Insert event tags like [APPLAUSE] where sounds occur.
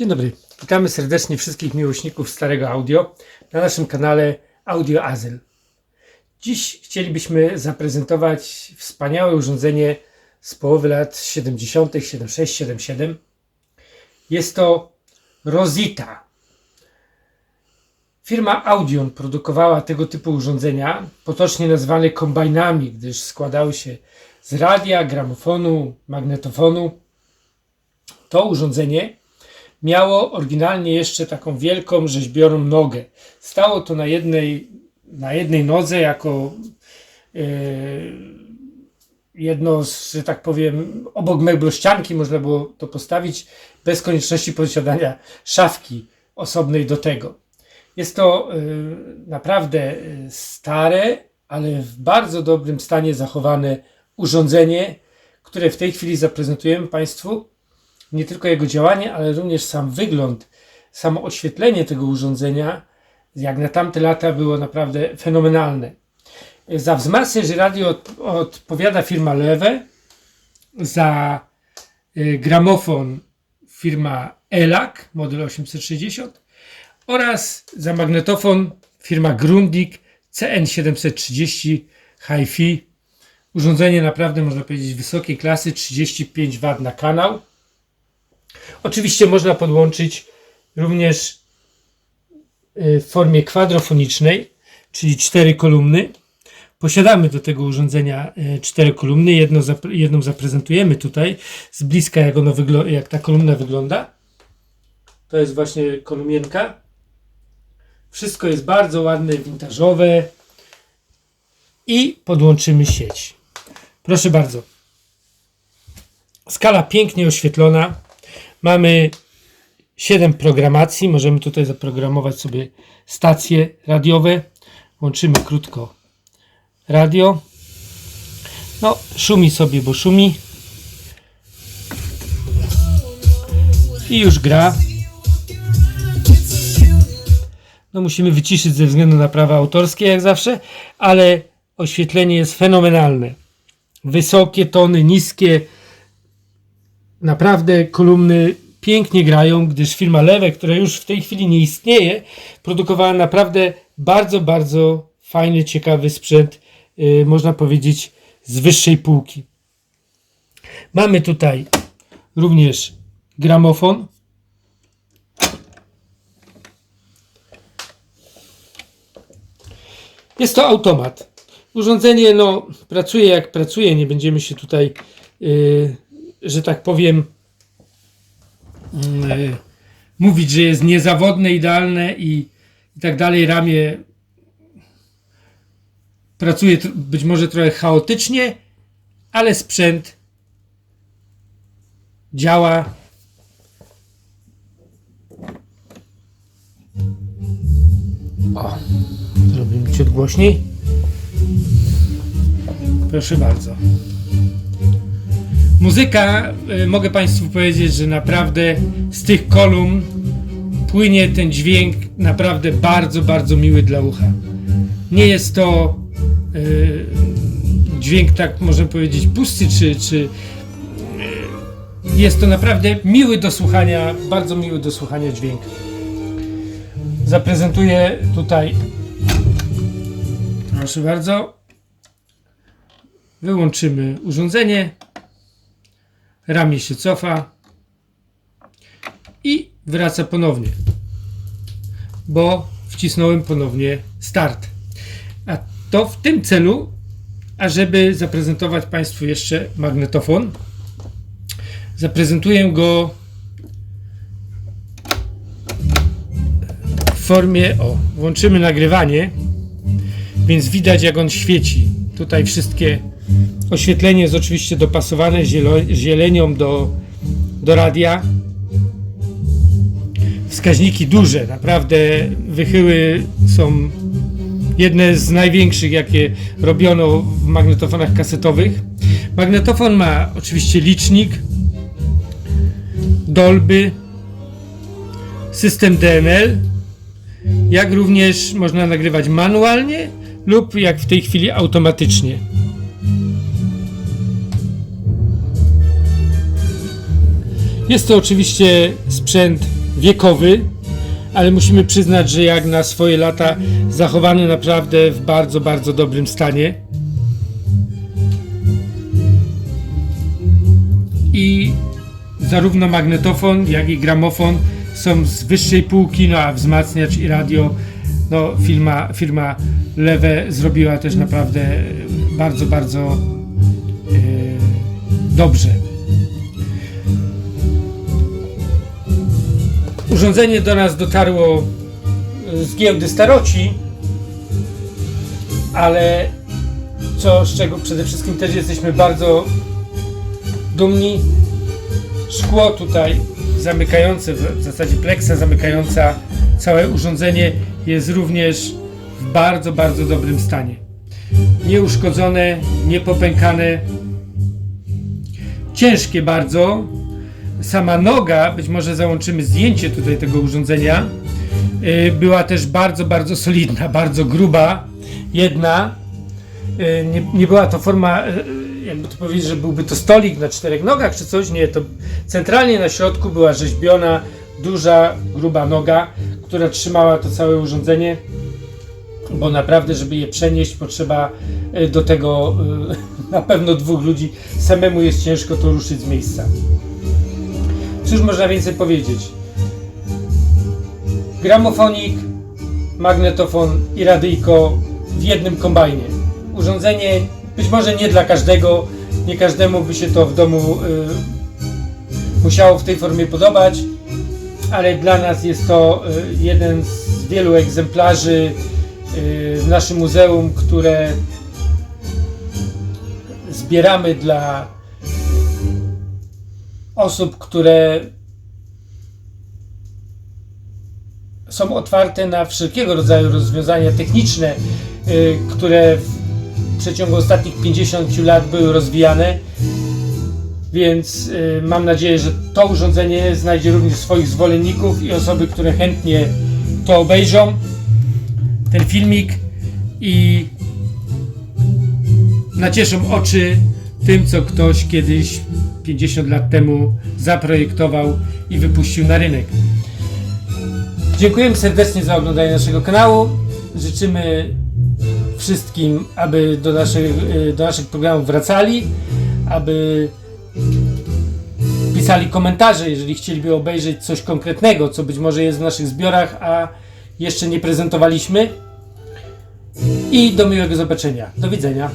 Dzień dobry. Witamy serdecznie wszystkich miłośników starego audio na naszym kanale Audio Azyl. Dziś chcielibyśmy zaprezentować wspaniałe urządzenie z połowy lat 70., 76, 77. Jest to Rosita. Firma Audion produkowała tego typu urządzenia, potocznie nazwane kombajnami, gdyż składały się z radia, gramofonu, magnetofonu. To urządzenie miało oryginalnie jeszcze taką wielką rzeźbiorą nogę. Stało to na jednej, na jednej nodze jako e, jedno z, że tak powiem, obok meblościanki można było to postawić bez konieczności posiadania szafki osobnej do tego. Jest to e, naprawdę e, stare, ale w bardzo dobrym stanie zachowane urządzenie, które w tej chwili zaprezentujemy Państwu nie tylko jego działanie, ale również sam wygląd, samo oświetlenie tego urządzenia, jak na tamte lata było naprawdę fenomenalne. Za wzmacniacz radio od, odpowiada firma Lewe, za y, gramofon firma ELAC model 860 oraz za magnetofon firma Grundig CN730 HiFi. Urządzenie naprawdę można powiedzieć wysokiej klasy, 35 W na kanał. Oczywiście można podłączyć również y, w formie kwadrofonicznej, czyli cztery kolumny. Posiadamy do tego urządzenia y, cztery kolumny. Jedno, zap- jedną zaprezentujemy tutaj z bliska, jak, ono jak ta kolumna wygląda. To jest właśnie kolumienka. Wszystko jest bardzo ładne, wintażowe. I podłączymy sieć. Proszę bardzo. Skala pięknie oświetlona. Mamy 7 programacji. Możemy tutaj zaprogramować sobie stacje radiowe. Łączymy krótko radio. No, szumi sobie, bo szumi. I już gra. No, musimy wyciszyć ze względu na prawa autorskie, jak zawsze, ale oświetlenie jest fenomenalne. Wysokie tony, niskie, naprawdę kolumny pięknie grają, gdyż firma Lewe, która już w tej chwili nie istnieje, produkowała naprawdę bardzo, bardzo fajny, ciekawy sprzęt, yy, można powiedzieć, z wyższej półki. Mamy tutaj również gramofon. Jest to automat. Urządzenie no, pracuje jak pracuje, nie będziemy się tutaj yy, że tak powiem, e, mówić, że jest niezawodne, idealne i, i tak dalej. Ramię pracuje być może trochę chaotycznie, ale sprzęt działa. O, zrobimy ciut głośniej. Proszę bardzo. Muzyka, y, mogę Państwu powiedzieć, że naprawdę z tych kolumn płynie ten dźwięk naprawdę bardzo, bardzo miły dla ucha. Nie jest to y, dźwięk, tak można powiedzieć, pusty, czy, czy y, jest to naprawdę miły do słuchania, bardzo miły do słuchania dźwięk. Zaprezentuję tutaj, proszę bardzo, wyłączymy urządzenie ramię się cofa i wraca ponownie, bo wcisnąłem ponownie start. A to w tym celu, ażeby zaprezentować Państwu jeszcze magnetofon. Zaprezentuję go w formie, o, włączymy nagrywanie, więc widać jak on świeci. Tutaj wszystkie Oświetlenie jest oczywiście dopasowane zielenią do, do radia. Wskaźniki duże, naprawdę wychyły są jedne z największych, jakie robiono w magnetofonach kasetowych. Magnetofon ma oczywiście licznik, Dolby, system DNL, jak również można nagrywać manualnie lub jak w tej chwili automatycznie. Jest to oczywiście sprzęt wiekowy, ale musimy przyznać, że jak na swoje lata zachowany naprawdę w bardzo, bardzo dobrym stanie. I zarówno magnetofon, jak i gramofon są z wyższej półki, no a wzmacniacz i radio, no firma, firma Lewe zrobiła też naprawdę bardzo, bardzo e, dobrze. Urządzenie do nas dotarło e, z giełdy Staroci, ale co z czego przede wszystkim też jesteśmy bardzo dumni, szkło tutaj zamykające, w zasadzie pleksa zamykająca całe urządzenie jest również w bardzo, bardzo dobrym stanie. Nieuszkodzone, niepopękane, ciężkie bardzo. Sama noga, być może załączymy zdjęcie tutaj tego urządzenia, yy, była też bardzo, bardzo solidna, bardzo gruba. Jedna, yy, nie, nie była to forma, yy, jakby to powiedzieć, że byłby to stolik na czterech nogach czy coś, nie, to centralnie na środku była rzeźbiona, duża, gruba noga, która trzymała to całe urządzenie, bo naprawdę, żeby je przenieść, potrzeba y, do tego y, [LAUGHS] na pewno dwóch ludzi. Samemu jest ciężko to ruszyć z miejsca. Cóż można więcej powiedzieć? Gramofonik, magnetofon i radyjko w jednym kombajnie. Urządzenie być może nie dla każdego, nie każdemu by się to w domu y, musiało w tej formie podobać, ale dla nas jest to y, jeden z wielu egzemplarzy y, w naszym muzeum, które zbieramy dla osób, które są otwarte na wszelkiego rodzaju rozwiązania techniczne, y, które w przeciągu ostatnich 50 lat były rozwijane. Więc y, mam nadzieję, że to urządzenie znajdzie również swoich zwolenników i osoby, które chętnie to obejrzą, ten filmik i nacieszą oczy tym, co ktoś kiedyś 50 lat temu zaprojektował i wypuścił na rynek. Dziękujemy serdecznie za oglądanie naszego kanału. Życzymy wszystkim, aby do naszych, y, do naszych programów wracali, aby pisali komentarze, jeżeli chcieliby obejrzeć coś konkretnego, co być może jest w naszych zbiorach, a jeszcze nie prezentowaliśmy. I do miłego zobaczenia. Do widzenia.